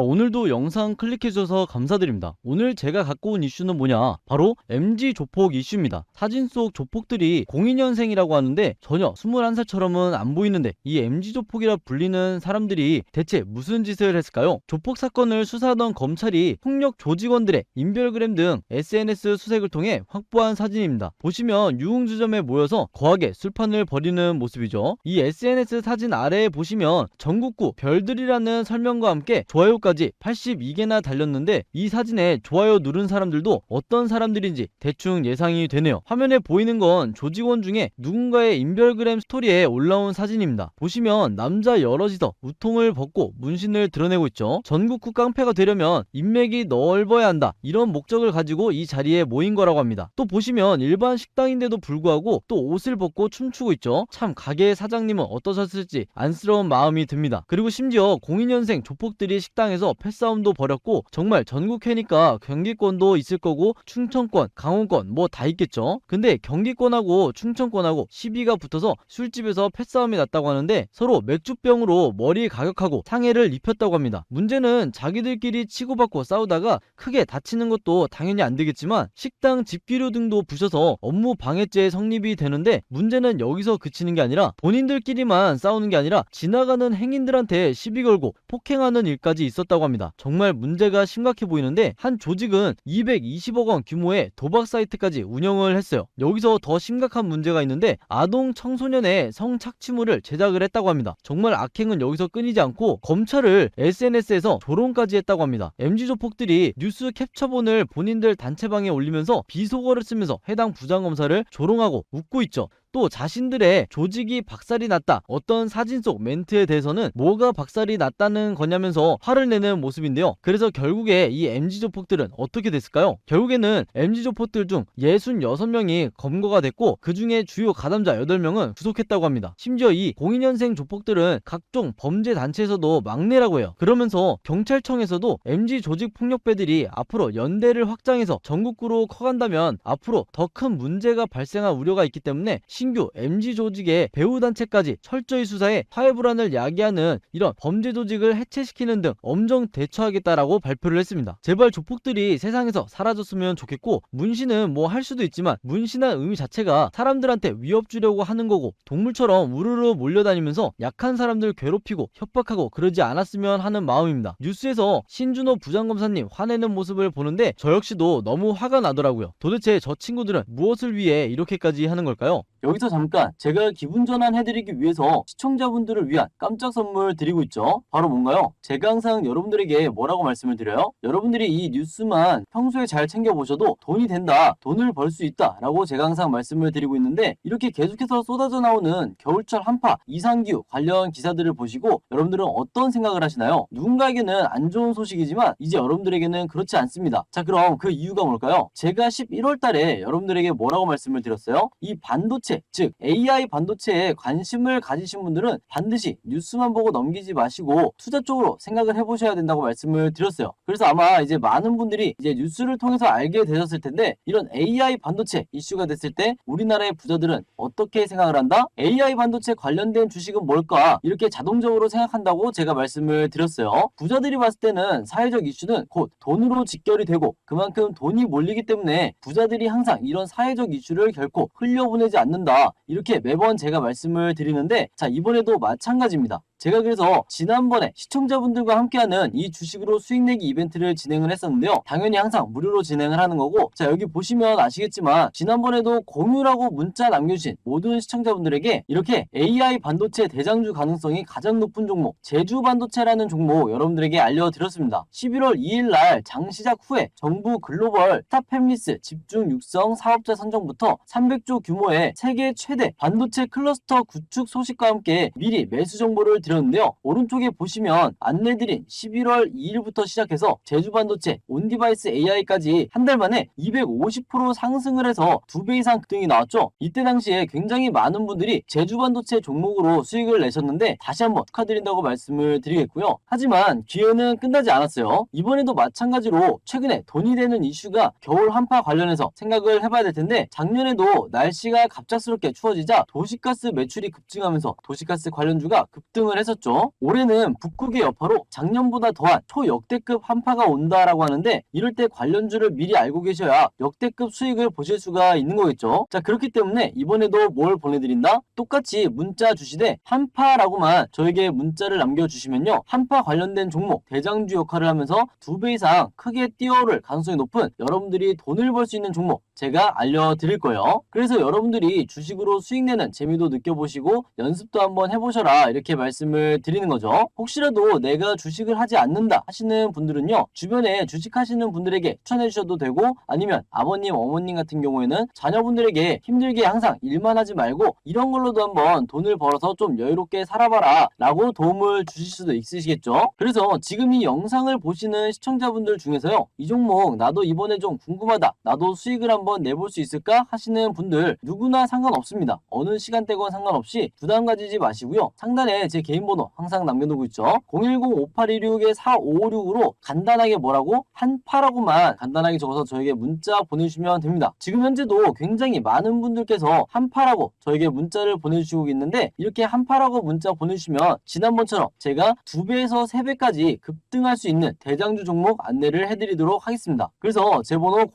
자, 오늘도 영상 클릭해주셔서 감사드립니다. 오늘 제가 갖고 온 이슈는 뭐냐? 바로 MG 조폭 이슈입니다. 사진 속 조폭들이 02년생이라고 하는데 전혀 21살처럼은 안 보이는데 이 MG 조폭이라 불리는 사람들이 대체 무슨 짓을 했을까요? 조폭 사건을 수사하던 검찰이 폭력 조직원들의 인별그램 등 SNS 수색을 통해 확보한 사진입니다. 보시면 유흥주점에 모여서 거하게 술판을 벌이는 모습이죠. 이 SNS 사진 아래에 보시면 전국구 별들이라는 설명과 함께 좋아요까지 82개나 달렸는데 이 사진에 좋아요 누른 사람들도 어떤 사람들인지 대충 예상이 되네요. 화면에 보이는 건 조직원 중에 누군가의 인별그램 스토리에 올라온 사진입니다. 보시면 남자 여럿이서 우통을 벗고 문신을 드러내고 있죠. 전국구 깡패가 되려면 인맥이 넓어야 한다. 이런 목적을 가지고 이 자리에 모인 거라고 합니다. 또 보시면 일반 식당인데도 불구하고 또 옷을 벗고 춤추고 있죠. 참 가게 사장님은 어떠셨을지 안쓰러운 마음이 듭니다. 그리고 심지어 02년생 조폭들이 식당에 서 패싸움도 벌였고 정말 전국회니까 경기권도 있을 거고 충청권, 강원권 뭐 다 있겠죠. 근데 경기권하고 충청권하고 시비가 붙어서 술집에서 패싸움이 났다고 하는데 서로 맥주병으로 머리 가격하고 상해를 입혔다고 합니다. 문제는 자기들끼리 치고받고 싸우다가 크게 다치는 것도 당연히 안 되겠지만 식당 집기료 등도 부셔서 업무 방해죄 성립이 되는데 문제는 여기서 그치는 게 아니라 본인들끼리만 싸우는 게 아니라 지나가는 행인들한테 시비 걸고 폭행하는 일까지 있 었다고 합니다. 정말 문제가 심각해 보이는데 한 조직은 220억 원 규모의 도박 사이트까지 운영을 했어요. 여기서 더 심각한 문제가 있는데 아동 청소년의 성착취물을 제작을 했다고 합니다. 정말 악행은 여기서 끊이지 않고 검찰을 SNS에서 조롱까지 했다고 합니다. MG 조폭들이 뉴스 캡처본을 본인들 단체방에 올리면서 비속어를 쓰면서 해당 부장검사를 조롱하고 웃고 있죠. 또 자신들의 조직이 박살이 났다. 어떤 사진 속 멘트에 대해서는 뭐가 박살이 났다는 거냐면서 화를 내는 모습인데요. 그래서 결국에 이 MG 조폭들은 어떻게 됐을까요? 결국에는 MG 조폭들 중 66명이 검거가 됐고 그 중에 주요 가담자 8명은 구속했다고 합니다. 심지어 이 02년생 조폭들은 각종 범죄 단체에서도 막내라고 해요. 그러면서 경찰청에서도 MG 조직 폭력배들이 앞으로 연대를 확장해서 전국구로 커간다면 앞으로 더 큰 문제가 발생할 우려가 있기 때문에 신규 MG 조직의 배후 단체까지 철저히 수사해 사회 불안을 야기하는 이런 범죄 조직을 해체시키는 등 엄정 대처하겠다라고 발표를 했습니다. 제발 조폭들이 세상에서 사라졌으면 좋겠고 문신은 뭐 할 수도 있지만 문신한 의미 자체가 사람들한테 위협 주려고 하는 거고 동물처럼 우르르 몰려다니면서 약한 사람들 괴롭히고 협박하고 그러지 않았으면 하는 마음입니다. 뉴스에서 신준호 부장검사님 화내는 모습을 보는데 저 역시도 너무 화가 나더라고요. 도대체 저 친구들은 무엇을 위해 이렇게까지 하는 걸까요? 여기서 잠깐 제가 기분 전환 해드리기 위해서 시청자분들을 위한 깜짝 선물 드리고 있죠. 바로 뭔가요? 제가 항상 여러분들에게 뭐라고 말씀을 드려요? 여러분들이 이 뉴스만 평소에 잘 챙겨보셔도 돈이 된다, 돈을 벌 수 있다 라고 제가 항상 말씀을 드리고 있는데 이렇게 계속해서 쏟아져 나오는 겨울철 한파, 이상기후 관련 기사들을 보시고 여러분들은 어떤 생각을 하시나요? 누군가에게는 안 좋은 소식이지만 이제 여러분들에게는 그렇지 않습니다. 자 그럼 그 이유가 뭘까요? 제가 11월 달에 여러분들에게 뭐라고 말씀을 드렸어요? 이 반도체, 즉 AI 반도체에 관심을 가지신 분들은 반드시 뉴스만 보고 넘기지 마시고 투자 쪽으로 생각을 해보셔야 된다고 말씀을 드렸어요. 그래서 아마 이제 많은 분들이 이제 뉴스를 통해서 알게 되셨을 텐데 이런 AI 반도체 이슈가 됐을 때 우리나라의 부자들은 어떻게 생각을 한다? AI 반도체 관련된 주식은 뭘까? 이렇게 자동적으로 생각한다고 제가 말씀을 드렸어요. 부자들이 봤을 때는 사회적 이슈는 곧 돈으로 직결이 되고 그만큼 돈이 몰리기 때문에 부자들이 항상 이런 사회적 이슈를 결코 흘려보내지 않는다. 이렇게 매번 제가 말씀을 드리는데 자 이번에도 마찬가지입니다. 제가 그래서 지난번에 시청자분들과 함께하는 이 주식으로 수익 내기 이벤트를 진행을 했었는데요. 당연히 항상 무료로 진행을 하는 거고 자 여기 보시면 아시겠지만 지난번에도 공유라고 문자 남겨주신 모든 시청자분들에게 이렇게 AI 반도체 대장주 가능성이 가장 높은 종목 제주 반도체라는 종목 여러분들에게 알려드렸습니다. 11월 2일 날 장 시작 후에 정부 글로벌 스타패밀리스 집중 육성 사업자 선정부터 300조 규모의 세계 최대 반도체 클러스터 구축 소식과 함께 미리 매수 정보를 드 렸는데요. 오른쪽에 보시면 안내드린 11월 2일부터 시작해서 제주 반도체, 온디바이스 AI까지 한 달 만에 250% 상승을 해서 두배 이상 급등이 나왔죠. 이때 당시에 굉장히 많은 분들이 제주 반도체 종목으로 수익을 내셨는데 다시 한번 축하드린다고 말씀을 드리겠고요. 하지만 기회는 끝나지 않았어요. 이번에도 마찬가지로 최근에 돈이 되는 이슈가 겨울 한파 관련해서 생각을 해봐야 될 텐데 작년에도 날씨가 갑작스럽게 추워지자 도시가스 매출이 급증하면서 도시가스 관련주가 급등을 했었죠. 올해는 북극의 여파로 작년보다 더한 초역대급 한파가 온다라고 하는데 이럴 때 관련주를 미리 알고 계셔야 역대급 수익을 보실 수가 있는 거겠죠. 자 그렇기 때문에 이번에도 뭘 보내드린다? 똑같이 문자 주시되 한파라고만 저에게 문자를 남겨주시면요. 한파 관련된 종목 대장주 역할을 하면서 두 배 이상 크게 뛰어오를 가능성이 높은 여러분들이 돈을 벌 수 있는 종목 제가 알려드릴 거예요. 그래서 여러분들이 주식으로 수익 내는 재미도 느껴보시고 연습도 한번 해보셔라 이렇게 말씀을 드리는 거죠. 혹시라도 내가 주식을 하지 않는다 하시는 분들은요. 주변에 주식하시는 분들에게 추천해 주셔도 되고 아니면 아버님 어머님 같은 경우에는 자녀분들에게 힘들게 항상 일만 하지 말고 이런 걸로도 한번 돈을 벌어서 좀 여유롭게 살아봐라 라고 도움을 주실 수도 있으시겠죠. 그래서 지금 이 영상을 보시는 시청자분들 중에서요. 이 종목 나도 이번에 좀 궁금하다. 나도 수익을 한번 내볼 수 있을까 하시는 분들 누구나 상관없습니다. 어느 시간대건 상관없이 부담 가지지 마시고요. 상단에 제 개인 번호 항상 남겨놓고 있죠. 010-5816-4556으로 간단하게 뭐라고 한파라고만 간단하게 적어서 저에게 문자 보내주시면 됩니다. 지금 현재도 굉장히 많은 분들께서 한파라고 저에게 문자를 보내주시고 있는데 이렇게 한파라고 문자 보내주시면 지난번처럼 제가 두 배에서 세 배까지 급등할 수 있는 대장주 종목 안내를 해드리도록 하겠습니다. 그래서 제 번호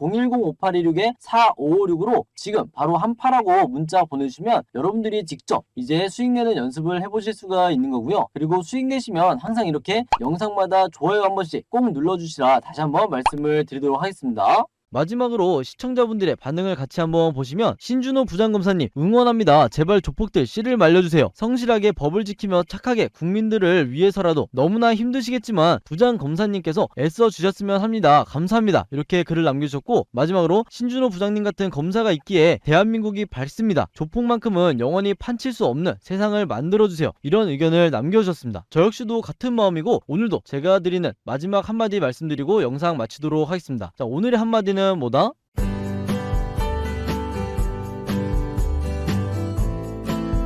010-5816-4556으로 지금 바로 한파라고 문자 보내주시면 여러분들이 직접 이제 수익 내는 연습을 해보실 수가 있는 거고요. 그리고 수익 내시면 항상 이렇게 영상마다 좋아요 한 번씩 꼭 눌러주시라 다시 한번 말씀을 드리도록 하겠습니다. 마지막으로 시청자분들의 반응을 같이 한번 보시면 신준호 부장검사님 응원합니다. 제발 조폭들 씨를 말려주세요. 성실하게 법을 지키며 착하게 국민들을 위해서라도 너무나 힘드시겠지만 부장검사님께서 애써 주셨으면 합니다. 감사합니다. 이렇게 글을 남겨주셨고 마지막으로 신준호 부장님 같은 검사가 있기에 대한민국이 밝습니다. 조폭만큼은 영원히 판칠 수 없는 세상을 만들어주세요. 이런 의견을 남겨주셨습니다. 저 역시도 같은 마음이고 오늘도 제가 드리는 마지막 한마디 말씀드리고 영상 마치도록 하겠습니다. 자 오늘의 한마디 는 뭐다?